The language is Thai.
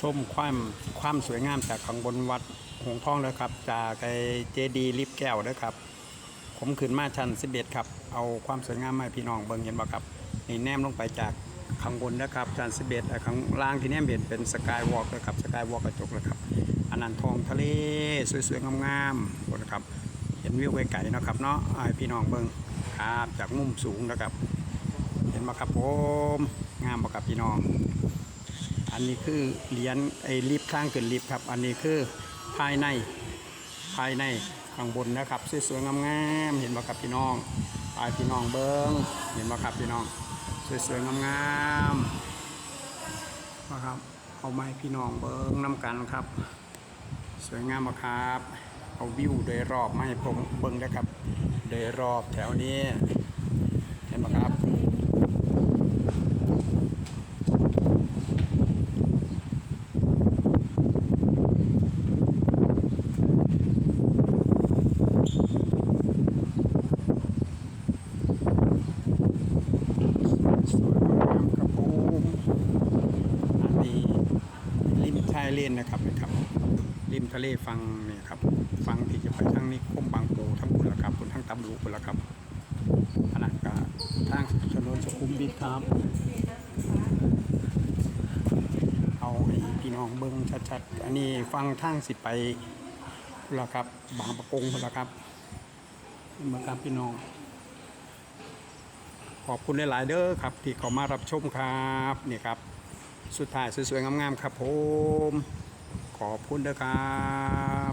ชมความความสวยงามจากข้างบนวัดหงทองเลยครับ จากไอเจดีลิฟแก้วเลยครับ ผมขึ้นมาชั้น11ครับ เอาความสวยงามมาให้พี่น้องเบิ่งเห็นบ่ครับนี่แนมลงไปจากข้างบนนะครับชั้น11อะข้างล่างที่แนมเห็นเป็นสกายวอล์กเลยครับสกายวอล์กกระจกเลยครับอันนั้นทองทะเลสวยๆงามๆบนครับ เห็นวิวไกลๆเนาะครับเนาะเอาให้พี่น้องเบิ่งครับจากมุมสูงนะครับ เห็นบ่ครับผมงามบ่ครับพี่น้อง อันนี้คือเหรียญไอ้ลิฟต์ข้างขึ้นลิฟต์ครับ อันนี้คือภายในภายในข้างบนนะครับสวยๆงามๆเห็นบ่ครับพี่น้องปลายพี่น้องเบิ้งเห็นบ่ครับพี่น้องสวยๆงามๆนะครับเอาไม้พี่น้องเบิ้งน้ำกันครับ สวยงามบ่ครับเอาวิวโดยรอบมาให้ผมเบิ้งนะครับ โดยรอบแถวนี้เห็นบ่ครับ สวยงามครับผมอันนี้ริมชายเลนนะครับนะครับริมทะเลฟังเนี่ยครับฟังที่จะไปทางนี้คมบางปูทั้งคุณละครับคุณทั้งตำรูคุณละครับขนาดก็ทางถนนสุขุมวิทครับ เอาให้พี่น้องเบิ้งชัดๆ อันนี้ฟังทางสิไปพุ่นละครับ บางประกงคุณละครับมาครับพี่น้องขอบคุณหลาย ๆ เด้อครับ ที่เขามารับชมครับนี่ครับ สุดท้ายสวยๆงามๆครับผม ขอบคุณเด้อครับ